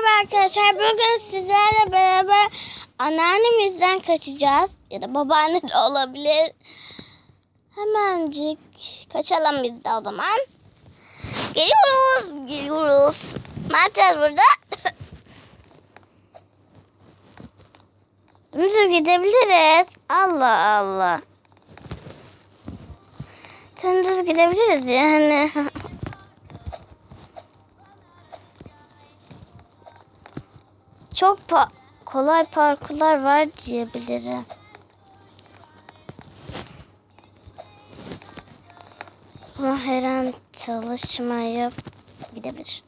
Merhaba arkadaşlar. Bugün sizlerle beraber anneannemizden kaçacağız. Ya da babaanne de olabilir. Hemencik kaçalım biz de o zaman. Geliyoruz. Geliyoruz. Ne yapacağız burada? Dümdüz gidebiliriz. Allah Allah. Dümdüz gidebiliriz yani. Çok pa- kolay parkurlar var diyebilirim. Ama her an çalışmayıp gidebilir.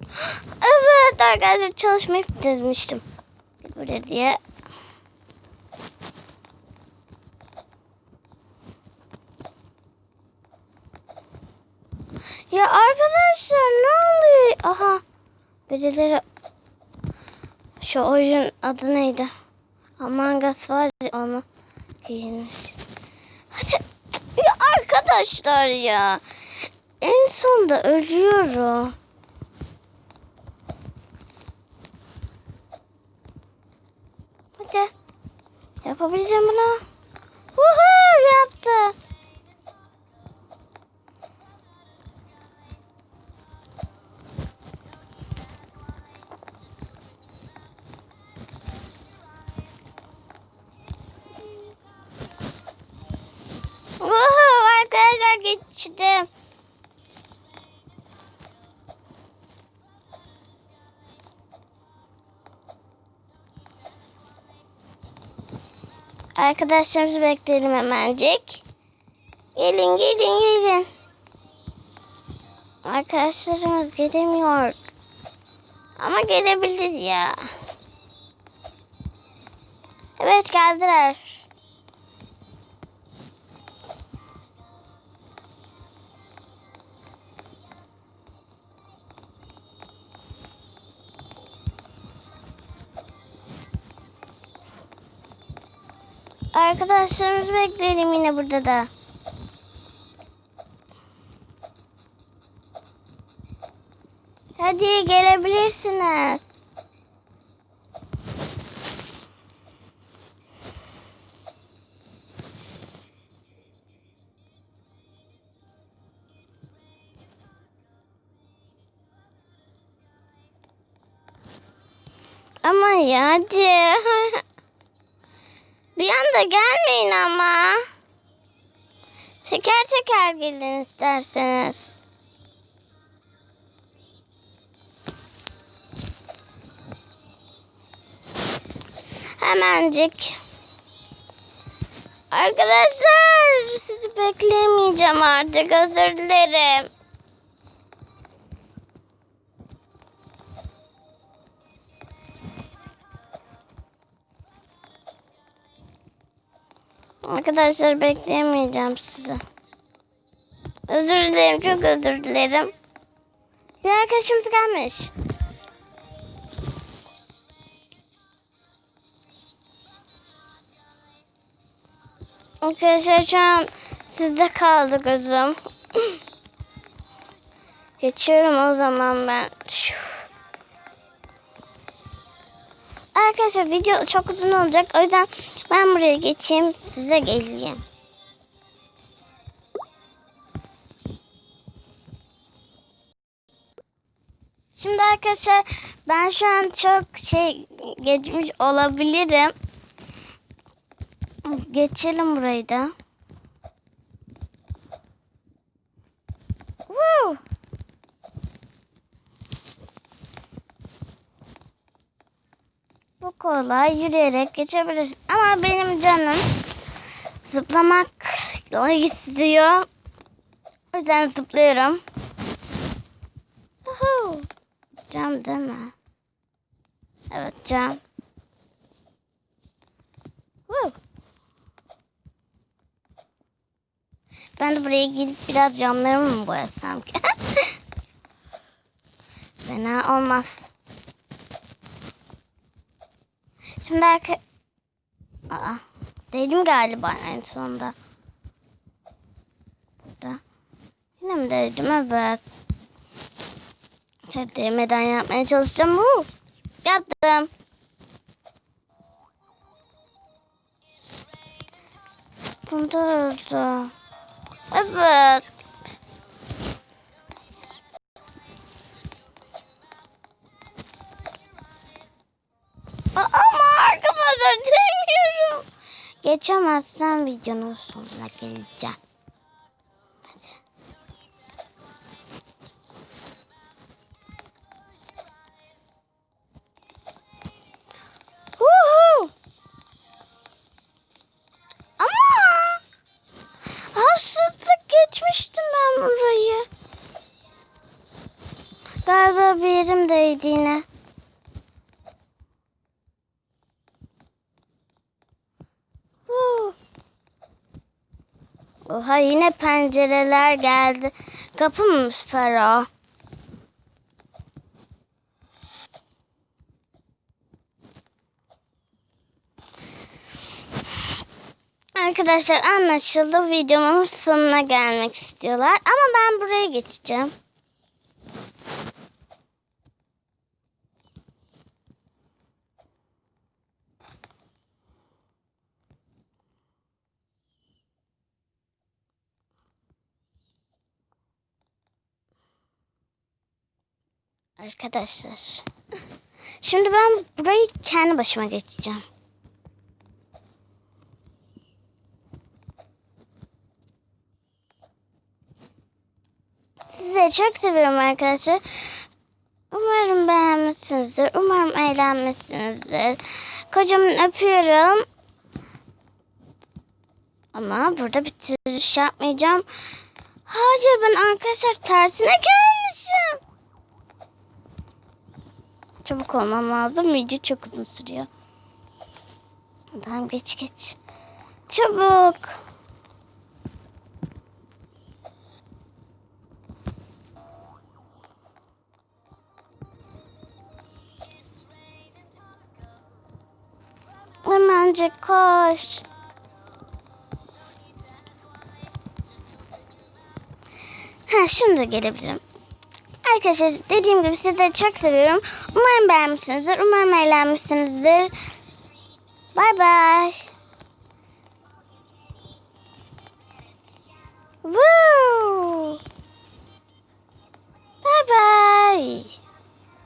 Evet arkadaşlar çalışmayıp demiştim. Buraya diye. Ya arkadaşlar Aha. Birileri şu oyun adı neydi? Among Us var ya onu giyinmiş. Hadi ya arkadaşlar ya. En sonunda ölüyorum. Hadi. Yapabileceğim bunu. Woohoo yaptı. Geçtim. Arkadaşlarımızı bekleyelim hemencik. Gelin gelin gelin. Arkadaşlarımız gelemiyor. Ama gelebilir ya. Evet geldiler. Arkadaşlarımızı bekleyelim yine burada da. Hadi gelebilirsiniz. Ama ya hadi. Bir anda gelmeyin ama. Teker teker gelin isterseniz. Hemencik. Arkadaşlar sizi bekleyemeyeceğim artık özür dilerim. Arkadaşlar bekleyemeyeceğim sizi. Özür dilerim, çok özür dilerim. Bir arkadaşımız gelmiş. Arkadaşlar şu an sizde kaldı gözüm. Geçiyorum o zaman ben. Arkadaşlar video çok uzun olacak. O yüzden ben buraya geçeyim. Size geleyim. Şimdi arkadaşlar ben şu an çok şey geçmiş olabilirim. Geçelim burayı da. Woo! Bu kolay yürüyerek geçebilirsin. Ama benim canım zıplamak istiyor. O yüzden zıplıyorum. Cam değil mi? Evet cam. Ben de buraya gidip biraz camlarımı mı boyasam ki? Fena olmaz. Şimdi arka... Aa, dedim galiba en sonunda. Burada. Yine mi dedim? Evet. Sen değmeden yapmaya çalışacağım. Woo! Yaptım. Bunda öldü. Evet. Geçemezsen videonun sonuna geleceğim. Geçmiştim ben. Galiba bir yerim değdi yine. Oha yine pencereler geldi. Kapı mı o? Arkadaşlar anlaşıldı. Videomun sonuna gelmek istiyorlar. Ama ben buraya geçeceğim. Arkadaşlar. Şimdi ben burayı kendi başıma geçeceğim. Sizi çok seviyorum arkadaşlar. Umarım beğenmişsinizdir. Umarım eğlenmişsinizdir. Kocamın öpüyorum. Ama burada bitiriş yapmayacağım. Hayır ben arkadaşlar tersine gelmişim. Çabuk olmam lazım. Video çok uzun sürüyor. Tamam geç geç. Çabuk. Hemencik koş. Ha şimdi gelebilirim. Arkadaşlar dediğim gibi sizleri çok seviyorum. Umarım beğenmişsinizdir. Umarım eğlenmişsinizdir. Bay bay. Woo! Bye bye.